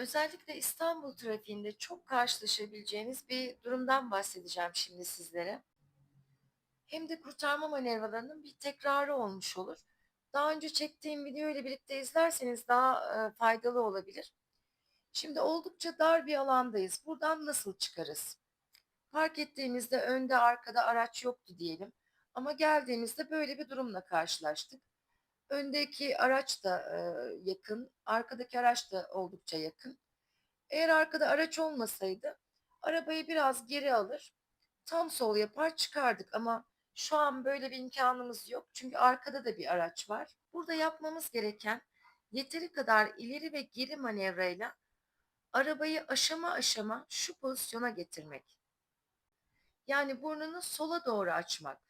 Özellikle İstanbul trafiğinde çok karşılaşabileceğiniz bir durumdan bahsedeceğim şimdi sizlere. Hem de kurtarma manevralarının bir tekrarı olmuş olur. Daha önce çektiğim video ile birlikte izlerseniz daha e, faydalı olabilir. Şimdi oldukça dar bir alandayız. Buradan nasıl çıkarız? Park ettiğimizde önde arkada araç yoktu diyelim. Ama geldiğimizde böyle bir durumla karşılaştık. Öndeki araç da e, yakın, arkadaki araç da oldukça yakın. Eğer arkada araç olmasaydı arabayı biraz geri alır, tam sol yapar çıkardık ama şu an böyle bir imkanımız yok. Çünkü arkada da bir araç var. Burada yapmamız gereken yeteri kadar ileri ve geri manevrayla arabayı aşama aşama şu pozisyona getirmek. Yani burnunu sola doğru açmak.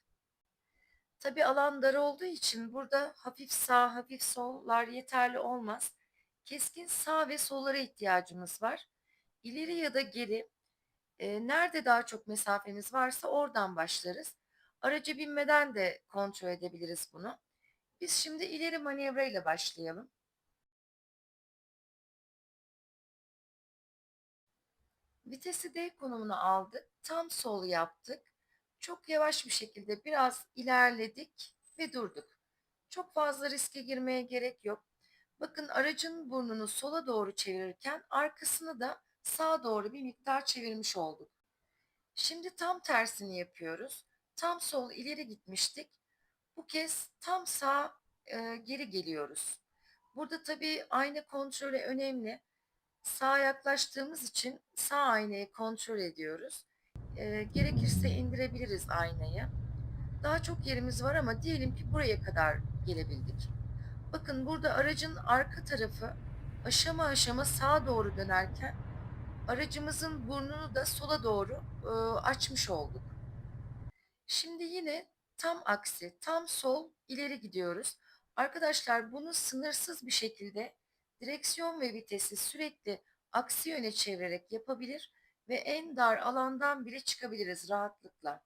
Tabi alan dar olduğu için burada hafif sağ, hafif sollar yeterli olmaz. Keskin sağ ve sollara ihtiyacımız var. İleri ya da geri e, nerede daha çok mesafemiz varsa oradan başlarız. Araca binmeden de kontrol edebiliriz bunu. Biz şimdi ileri manevra ile başlayalım. Vitesi D konumuna aldık. Tam sol yaptık. Çok yavaş bir şekilde biraz ilerledik ve durduk. Çok fazla riske girmeye gerek yok. Bakın aracın burnunu sola doğru çevirirken arkasını da sağa doğru bir miktar çevirmiş olduk. Şimdi tam tersini yapıyoruz. Tam sol ileri gitmiştik. Bu kez tam sağ e, geri geliyoruz. Burada tabii ayna kontrolü önemli. Sağa yaklaştığımız için sağ aynayı kontrol ediyoruz. E, gerekirse indirebiliriz aynayı. Daha çok yerimiz var ama diyelim ki buraya kadar gelebildik. Bakın burada aracın arka tarafı aşama aşama sağa doğru dönerken aracımızın burnunu da sola doğru e, açmış olduk. Şimdi yine tam aksi, tam sol ileri gidiyoruz. Arkadaşlar bunu sınırsız bir şekilde direksiyon ve vitesi sürekli aksi yöne çevirerek yapabilir ve en dar alandan bile çıkabiliriz rahatlıkla.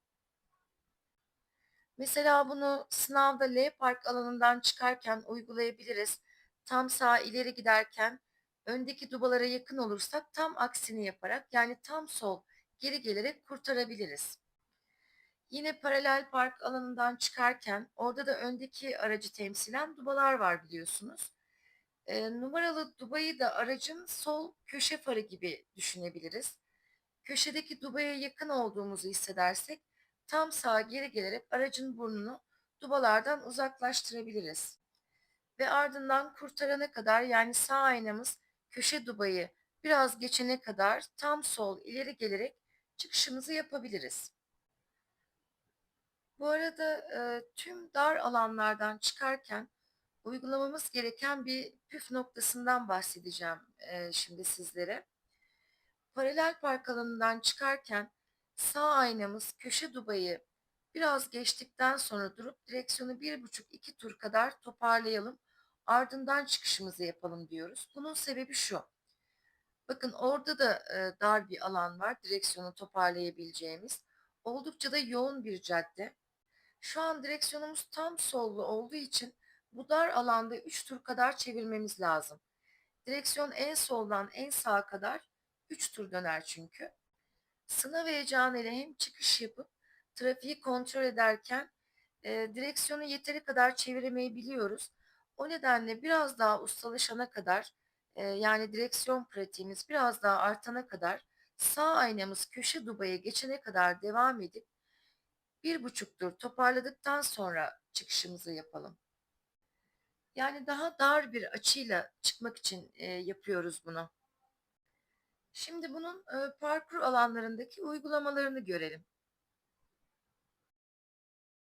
Mesela bunu sınavda L park alanından çıkarken uygulayabiliriz. Tam sağ ileri giderken öndeki dubalara yakın olursak tam aksini yaparak yani tam sol geri gelerek kurtarabiliriz. Yine paralel park alanından çıkarken orada da öndeki aracı temsilen dubalar var biliyorsunuz. E, numaralı dubayı da aracın sol köşe farı gibi düşünebiliriz. Köşedeki dubaya yakın olduğumuzu hissedersek tam sağa geri gelerek aracın burnunu dubalardan uzaklaştırabiliriz. Ve ardından kurtarana kadar yani sağ aynamız köşe dubayı biraz geçene kadar tam sol ileri gelerek çıkışımızı yapabiliriz. Bu arada e, tüm dar alanlardan çıkarken uygulamamız gereken bir püf noktasından bahsedeceğim e, şimdi sizlere. Paralel park alanından çıkarken sağ aynamız köşe dubayı biraz geçtikten sonra durup direksiyonu bir buçuk iki tur kadar toparlayalım. Ardından çıkışımızı yapalım diyoruz. Bunun sebebi şu. Bakın orada da e, dar bir alan var direksiyonu toparlayabileceğimiz. Oldukça da yoğun bir cadde. Şu an direksiyonumuz tam sollu olduğu için bu dar alanda 3 tur kadar çevirmemiz lazım. Direksiyon en soldan en sağa kadar 3 tur döner çünkü. Sınav heyecanıyla hem çıkış yapıp trafiği kontrol ederken e, direksiyonu yeteri kadar çeviremeyi biliyoruz. O nedenle biraz daha ustalaşana kadar e, yani direksiyon pratiğimiz biraz daha artana kadar sağ aynamız köşe dubaya geçene kadar devam edip bir buçuk tur toparladıktan sonra çıkışımızı yapalım. Yani daha dar bir açıyla çıkmak için e, yapıyoruz bunu. Şimdi bunun parkur alanlarındaki uygulamalarını görelim.